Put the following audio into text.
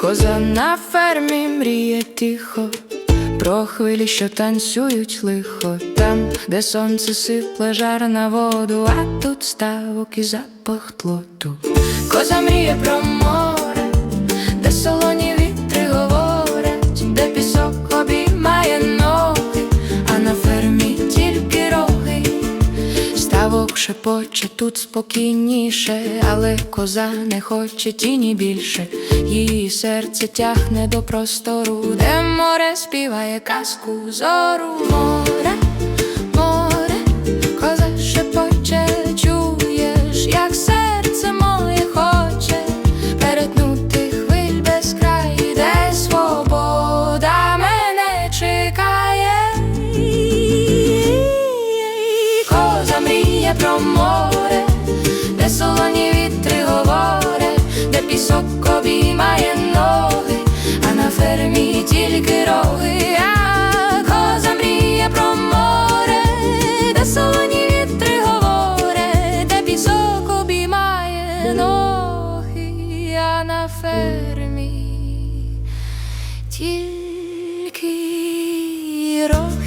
Коза на фермі мріє тихо, про хвилі, що танцюють лихо, там, де сонце сипле жар на воду, а тут ставок і запах тлоту. Коза мріє про море, де солоні шепоче тут спокійніше, але коза не хоче тіні більше. Її серце тягне до простору, де море співає казку зору. Море, про море, де солоні вітри говоре, де пісок обіймає ноги, а на фермі тільки роги, а коза мріє про море, де солоні вітри говорять, де пісок обіймає ноги, а на фермі тільки роги.